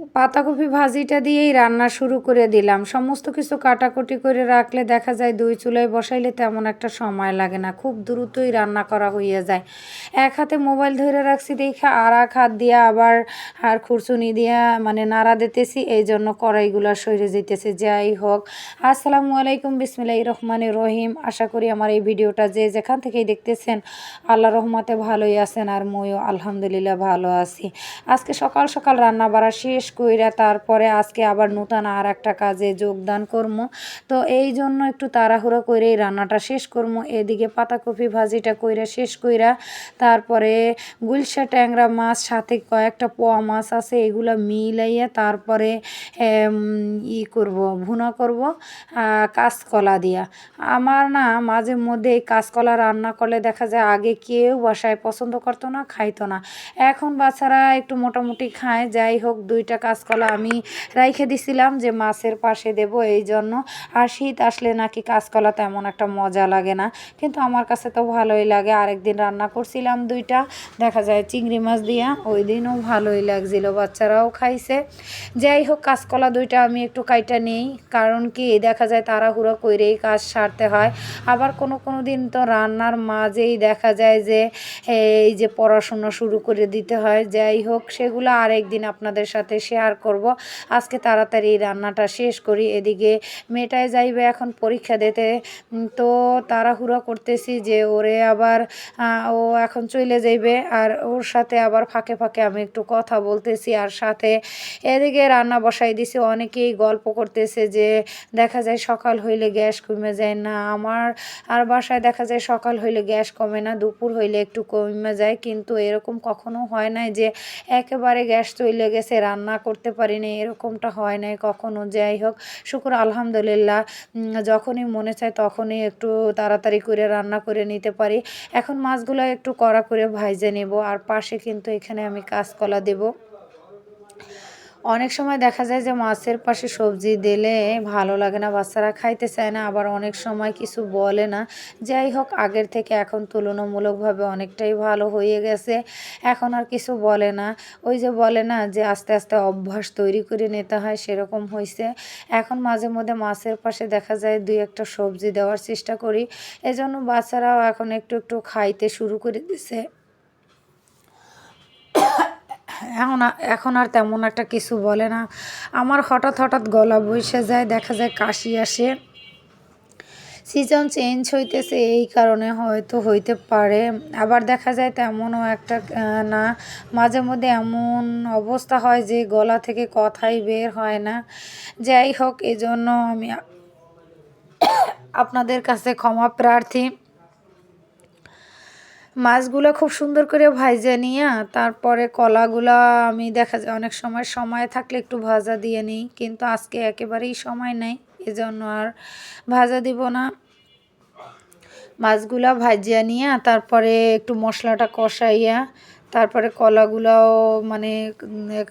পাতাকপি ভাজিটা দিয়েই রান্না শুরু করে দিলাম। সমস্ত কিছু কাটাকুটি করে রাখলে দেখা যায় দুই চুলায় বসাইলে তেমন একটা সময় লাগে না, খুব দ্রুতই রান্না করা হইয়া যায়। এক হাতে মোবাইল ধরে রাখছি দেখে আর এক হাত দিয়ে আবার আর খুরচুনি দিয়া মানে নাড়া দিতেছি, এই জন্য কড়াইগুলো সরে যেতেছে যাই হোক, আসসালামু আলাইকুম বিসমিল্লাহ রহমান রহিম। আশা করি আমার এই ভিডিওটা যে যেখান থেকেই দেখতেছেন আল্লাহ রহমতে ভালোই আছেন আর ময়ও আলহামদুলিল্লাহ ভালো আছি। আজকে সকাল সকাল রান্না বাড়া শেষ কইরা তারপরে আজকে আবার নতুন আর একটা কাজে যোগদান করব তো এই জন্য একটু তাড়াহুড়ো করে এই রান্নাটা শেষ করব এদিকে পাতাকপি ভাজিটা কইরা শেষ কইরা তারপরে গুলশা ট্যাংরা মাছ, সাথে কয়েকটা পোয়া মাছ আছে, এগুলো মিলাইয়া তারপরে ই করব, ভুনা করব কাঁচকলা দিয়া। আমার না মাঝে মধ্যে এই কাঁচকলা রান্না করলে দেখা যায় আগে কেউ বাসায় পছন্দ করতো না, খাইতো না। এখন বাচ্চারা একটু মোটামুটি খায়, যাই হোক দুইটা কাঁচকলা আমি রাইখে দিছিলাম যে মাছের পাশে দেব এই জন্য আর শীত আসলে নাকি কাঁচকলা তেমন একটা মজা লাগে না। কিন্তু আমার কাছে তো ভালোই লাগে। আরেকদিন রান্না করছিলাম দুইটা। দেখা যায় চিংড়ি মাছ দিয়া ওই দিনও ভালোই লাগছিল, বাচ্চারাও খাইছে। যাই হোক, কাঁচকলা দুইটা আমি একটু কাইটা নেই। কারণ কি, দেখা যায় তাড়াহুড়ো করেই কাজ সারতে হয়। আবার কোনো কোনো দিন তো রান্নার মাঝেই দেখা যায় যে, এই যে পড়াশুনো শুরু করে দিতে হয়। যাই হোক, সেগুলো আরেকদিন আপনাদের সাথে শেয়ার করব। আজকে তাড়াতাড়ি রান্নাটা শেষ করি, এদিকে মেয়েটাই যাইবে এখন পরীক্ষা দিতে। তো তাড়াহুড়ো করতেছি যে ওরে আবার ও এখন চলে যাইবে আর ওর সাথে আবার ফাঁকে ফাঁকে আমি একটু কথা বলতেছি আর সাথে এদিকে রান্না বসাই দিছি। অনেকেই গল্প করতেছে যে দেখা যায় সকাল হইলে গ্যাস কমে যায় না, আমার আর বাসায় দেখা যায় সকাল হইলে গ্যাস কমে না, দুপুর হইলে একটু কমে যায়। কিন্তু এরকম কখনো হয় নাই যে একেবারে গ্যাস চলে গেছে, রান্না করতে পারি না এরকমটা হয় নাই কখনো। যাই হোক, শুকুর আলহামদুলিল্লাহ। যখনই মনে চায় তখনই একটু তাড়াতাড়ি করে রান্না করে নিতে পারি। এখন মাছগুলো একটু কড়া করে ভাইজে নেব, আর পাশে কিন্তু এখানে আমি কাঁচকলা দেবো। অনেক সময় দেখা যায় যে মাছের পাশে সবজি দিলে ভালো লাগে না, বাচ্চারা খাইতে চায় না, আবার অনেক সময় কিছু বলে না। যাই হোক, আগের থেকে এখন তুলনামূলকভাবে অনেকটাই ভালো হয়ে গেছে। এখন আর কিছু বলে না। ওই যে বলে না যে আস্তে আস্তে অভ্যাস তৈরি করে নিতে হয়, সেরকম হয়েছে এখন মাঝে মধ্যে মাছের পাশে দেখা যায় দুই একটা সবজি দেওয়ার চেষ্টা করি। এজন্য বাচ্চারাও এখন একটু একটু খাইতে শুরু করে দিছে। এখন এখন আর তেমন একটা কিছু বলে না। আমার হঠাৎ হঠাৎ গলা বসে যায়, দেখা যায় কাশি আসে। সিজন চেঞ্জ হইতেছে, এই কারণে হয়তো হইতে পারে। আবার দেখা যায় তেমনও একটা না। মাঝে মধ্যে এমন অবস্থা হয় যে গলা থেকে কথাই বের হয় না। যাই হোক, এজন্য আমি আপনাদের কাছে ক্ষমা প্রার্থী। মাছগুলো খুব সুন্দর করে ভাইজা নিয়ে, তারপরে কলাগুলা আমি দেখা যায় অনেক সময় সময় থাকলে একটু ভাজা দিয়ে নিই, কিন্তু আজকে একেবারেই সময় নেই, এজন্য আর ভাজা দিব না। মাছগুলা ভাজিয়া নিয়ে, তারপরে একটু মশলাটা কষাইয়া, তারপরে কলাগুলাও মানে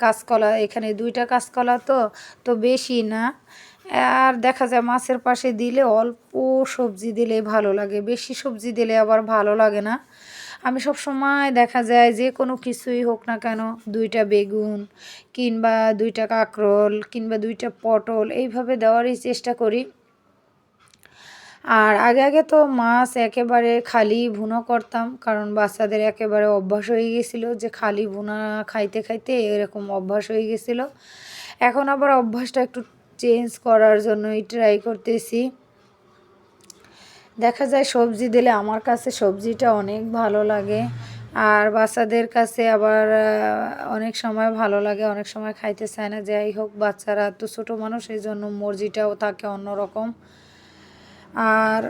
কাঁচকলা, এখানে দুইটা কাঁচকলা তো তো বেশি না। আর দেখা যায় মাছের পাশে দিলে অল্প সবজি দিলে ভালো লাগে, বেশি সবজি দিলে আবার ভালো লাগে না। আমি সব সময় দেখা যায় যে কোনো কিছুই হোক না কেন দুইটা বেগুন কিংবা দুইটা কাঁকরোল কিংবা দুইটা পটল এইভাবে দেওয়ারই চেষ্টা করি। আর আগে আগে তো মাছ একেবারে খালি ভুনা করতাম, কারণ বাচ্চাদের একেবারে অভ্যাস হয়ে গেছিল যে খালি ভুনা খাইতে খাইতে এরকম অভ্যাস হয়ে গেছিল। এখন আবার অভ্যাসটা একটু চেঞ্জ করার জন্যই ট্রাই করতেছি। দেখা যায় সবজি দিলে আমার কাছে সবজিটা অনেক ভালো লাগে। আর বাচ্চাদের কাছে আবার অনেক সময় ভালো লাগে, অনেক সময় খাইতে চায় না। যাই হোক, বাচ্চারা তো ছোটো মানুষ, এই জন্য মর্জিটাও থাকে অন্যরকম। আর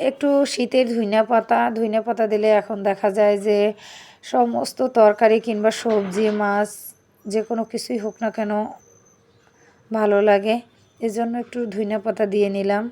একটু শীতের ধুইনা পাতা ধুইনা পাতা দিলে এখন দেখা যায় যে সমস্ত তরকারি কিংবা সবজি, মাছ যে কোনো কিছুই হোক না কেন ভালো লাগে। এজন্য একটু ধুইনা পাতা দিয়ে নিলাম।